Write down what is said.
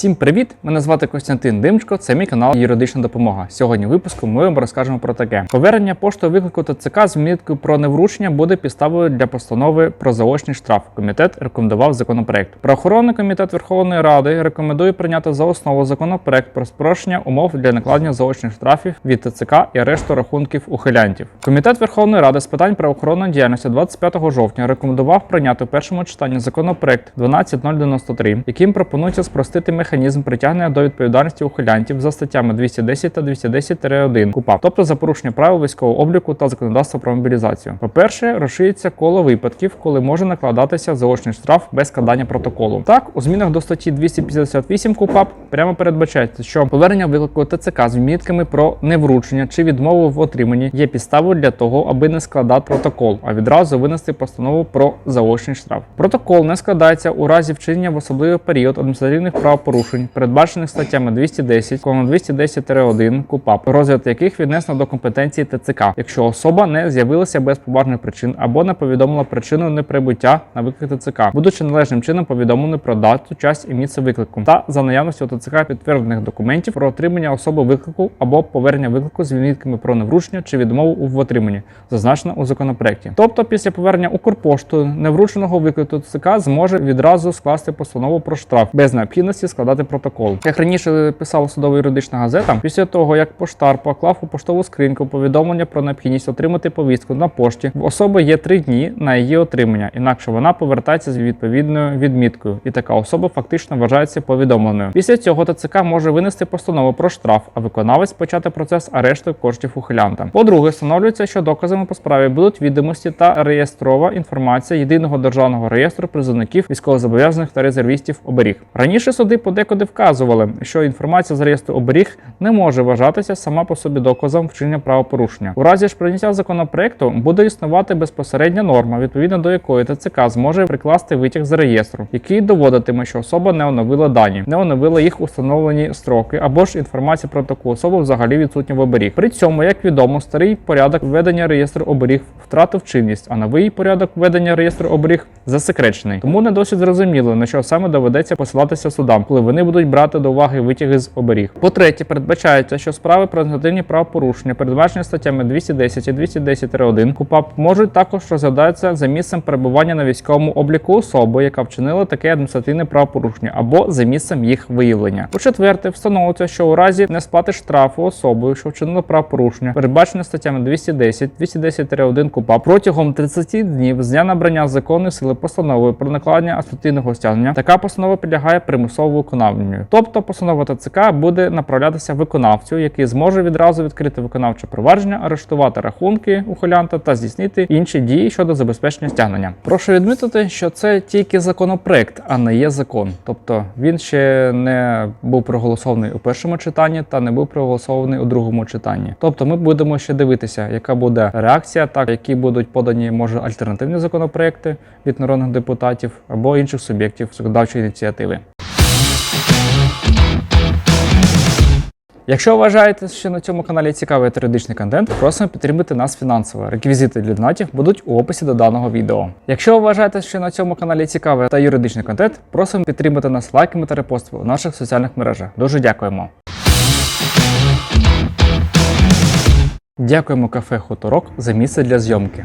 Всім привіт! Мене звати Костянтин Димчко. Це мій канал Юридична допомога. Сьогодні в випуску ми вам розкажемо про таке: повернення поштового виклику ТЦК з відміткою про невручення буде підставою для постанови про заочний штраф. Комітет рекомендував законопроект. Правоохоронний комітет Верховної Ради рекомендує прийняти за основу законопроект про спрощення умов для накладення заочних штрафів від ТЦК і арешту рахунків ухилянтів. Комітет Верховної Ради з питань правоохоронної діяльності 25 жовтня рекомендував прийняти в першому читанні законопроект 12093, яким пропонується спростити механізм притягнення до відповідальності ухилянтів за статтями 210 та 210-1 КУПАП, тобто за порушення правил військового обліку та законодавства про мобілізацію. По-перше, розширюється коло випадків, коли може накладатися заочний штраф без складання протоколу. Так, у змінах до статті 258 КУПАП прямо передбачається, що повернення виклику ТЦК з відмітками про невручення чи відмову в отриманні є підставою для того, аби не складати протокол, а відразу винести постанову про заочний штраф. Протокол не складається у разі вчинення в особливий період адміністративних правопорушень, передбачених статтями 210, 210-1 КУПАП, розгляд яких віднесено до компетенції ТЦК, якщо особа не з'явилася без поважних причин або не повідомила причину неприбуття на виклик ТЦК, будучи належним чином повідомлений про дату, час і місце виклику, та за наявності у ТЦК підтверджених документів про отримання особи виклику або повернення виклику з відмітками про невручення чи відмову в отриманні, зазначено у законопроекті. Тобто, після повернення Укрпошту неврученого виклику ТЦК зможе відразу скласти постанову про штраф без необхідності складати протокол. Як раніше писала судова юридична газета, після того як поштар поклав у поштову скриньку повідомлення про необхідність отримати повістку на пошті, в особи є три дні на її отримання, інакше вона повертається з відповідною відміткою, і така особа фактично вважається повідомленою. Після цього ТЦК може винести постанову про штраф, а виконавець почати процес арешту коштів ухилянта. По-друге, встановлюється, що доказами по справі будуть відомості та реєстрова інформація єдиного державного реєстру призовників військовозобов'язаних та резервістів оберіг. Раніше суди подекуди вказували, що інформація з реєстру оберіг не може вважатися сама по собі доказом вчинення правопорушення. У разі ж прийняття законопроекту буде існувати безпосередня норма, відповідно до якої ТЦК зможе прикласти витяг з реєстру, який доводитиме, що особа не оновила дані, не оновила їх установлені строки, або ж інформація про таку особу взагалі відсутня в оберіг. При цьому, як відомо, старий порядок ведення реєстру оберіг втратив чинність, а новий порядок ведення реєстру оберіг засекречений. Тому не досить зрозуміло, на що саме доведеться посилатися судам, коли вони будуть брати до уваги витяги з оберіг. По-третє, передбачається, що справи про адміністративні правопорушення, передбачені статтями 210 і 210-1 КУПАП, можуть також розглядатися за місцем перебування на військовому обліку особи, яка вчинила таке адміністративне правопорушення, або за місцем їх виявлення. По-четверте, встановлюється, що у разі несплати штрафу особою, що вчинила правопорушення, передбачене статтями 210, 210-1 КУПАП, протягом 30 днів з дня набрання законної сили постанови про накладення адміністративного стягнення, така постанова підлягає примусовому виконанню. Тобто постанова ТЦК буде направлятися виконавцю, який зможе відразу відкрити виконавче провадження, арештувати рахунки ухилянта та здійснити інші дії щодо забезпечення стягнення. Прошу відмітити, що це тільки законопроект, а не є закон. Тобто він ще не був проголосований у першому читанні та не був проголосований у другому читанні. Тобто, ми будемо ще дивитися, яка буде реакція, так які будуть подані може альтернативні законопроекти від народних депутатів або інших суб'єктів законодавчої ініціативи. Якщо вважаєте, що на цьому каналі цікавий юридичний контент, просимо підтримати нас фінансово. Реквізити для донатів будуть у описі до даного відео. Якщо вважаєте, що на цьому каналі цікавий та юридичний контент, просимо підтримати нас лайками та репостами у наших соціальних мережах. Дуже дякуємо. Дякуємо кафе Хуторок за місце для зйомки.